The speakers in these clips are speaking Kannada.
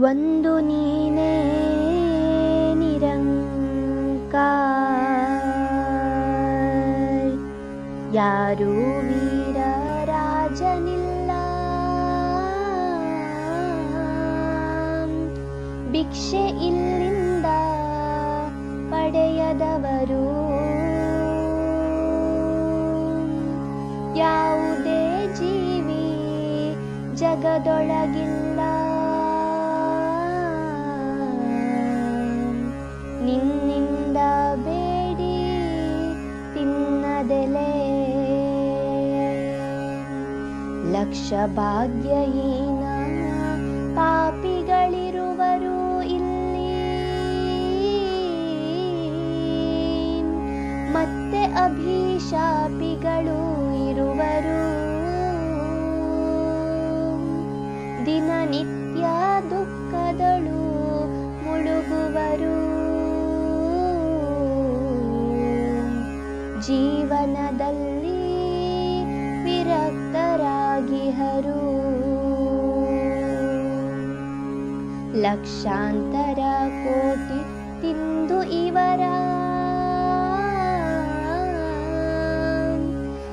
ಒಂದು ನೀನೇ ನಿರಂಕಾರ. ಯಾರೂ ವೀರ ರಾಜನಿಲ್ಲ. ಭಿಕ್ಷೆ ಇಲ್ಲಿಂದ ಪಡೆಯದವರು. ಯಾವುದೇ ಜೀವಿ ಜಗದೊಳಗಿಲ್ಲ. ನಿನ್ನಿಂದ ಬೇಡಿ ತಿನ್ನದೆಲೆ. ಲಕ್ಷ ಭಾಗ್ಯಹೀನ ಪಾಪಿಗಳಿರುವರು ಇಲ್ಲಿ. ಮತ್ತೆ ಅಭಿಶಾಪಿಗಳು ಇರುವರು. ದಿನನಿತ್ಯ ದುಃಖದಳು ಮುಳುಗುವರು. ಜೀವನದಲ್ಲಿ ವಿರಕ್ತರಾಗಿಹರು ಲಕ್ಷಾಂತರ ಕೋಟಿ ತಿಂದು ಇವರ.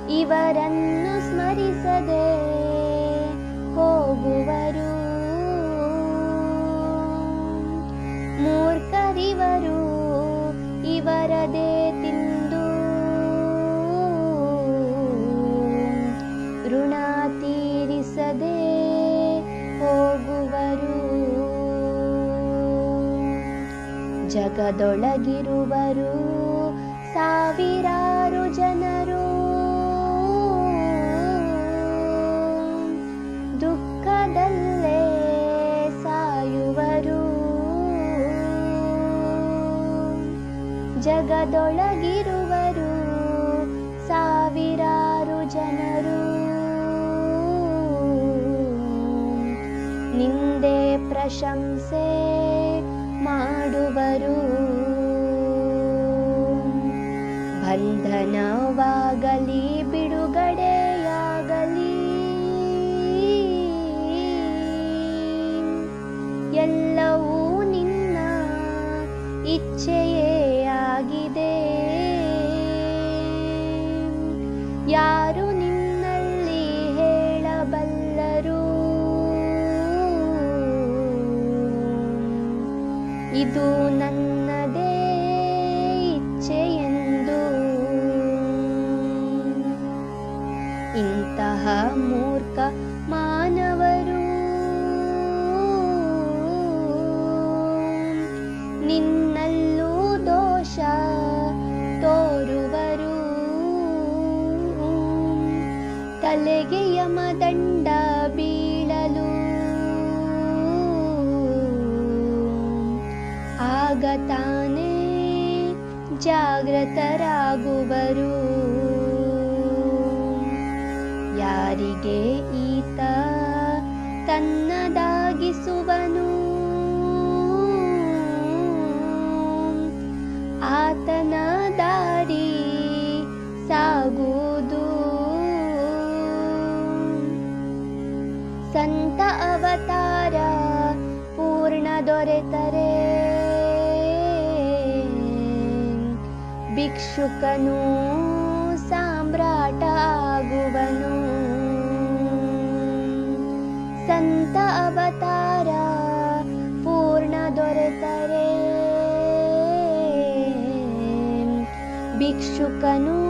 ಇವರನ್ನು ಸ್ಮರಿಸದೆ ಜಗದೊಳಗಿರುವರು ಸಾವಿರಾರು ಜನರು. ದುಃಖದಲ್ಲೇ ಸಾಯುವರು. ಜಗದೊಳಗಿರುವರು ಸಾವಿರಾರು ಜನರು. ನಿಂದೆ ಪ್ರಶಂಸೆ ಮಾಡುವರು. ಬಂಧನವಾಗಲಿ ಬಿಡುಗಡೆಯಾಗಲಿ. ಎಲ್ಲವೂ ನಿನ್ನ ಇಚ್ಛೆಯೇ ಆಗಿದೆ. ಯಾರು ಇದು ನನ್ನದೇ ಇಚ್ಛೆಯೆಂದು. ಇಂತಹ ಮೂರ್ಖ ಮಾನವರು ನಿನ್ನಲ್ಲೂ ದೋಷ ತೋರುವರು. ತಲೆಗೆ ಯಮದಂಡ ಆಗ ತಾನೇ ಜಾಗೃತರಾಗುವರು ಯಾರಿಗೆ ಈತ ತನ್ನದಾಗಿಸುವನು? ಆತನ ದಾರಿ ಸಾಗುವುದು. ಸಂತ ಅವತಾರ ಪೂರ್ಣ ದೊರೆತರೆ. भिक्षुकनम्रट सन्त अवतार पूर्ण दोरेतरे। भिक्षुकनूट